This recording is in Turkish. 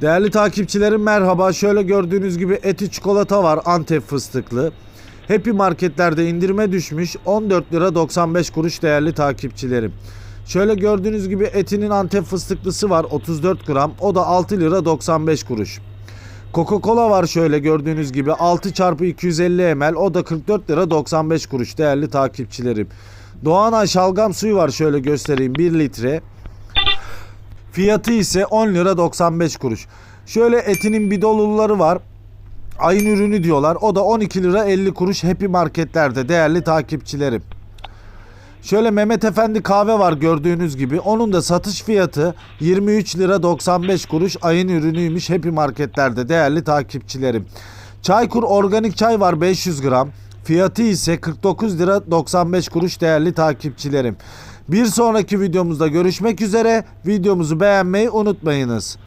Değerli takipçilerim merhaba. Şöyle gördüğünüz gibi eti çikolata var Antep fıstıklı. Happy marketlerde indirime düşmüş 14 lira 95 kuruş değerli takipçilerim. Şöyle gördüğünüz gibi etinin Antep fıstıklısı var 34 gram o da 6 lira 95 kuruş. Coca-Cola var şöyle gördüğünüz gibi 6 çarpı 250 ml o da 44 lira 95 kuruş değerli takipçilerim. Doğanay şalgam suyu var şöyle göstereyim 1 litre. Fiyatı ise 10 lira 95 kuruş. Şöyle etinin bidolulları var. Ayın ürünü diyorlar. O da 12 lira 50 kuruş Happy Marketlerde değerli takipçilerim. Şöyle Mehmet Efendi kahve var gördüğünüz gibi. Onun da satış fiyatı 23 lira 95 kuruş ayın ürünüymüş Happy Marketlerde değerli takipçilerim. Çaykur organik çay var 500 gram. Fiyatı ise 49 lira 95 kuruş değerli takipçilerim. Bir sonraki videomuzda görüşmek üzere. Videomuzu beğenmeyi unutmayınız.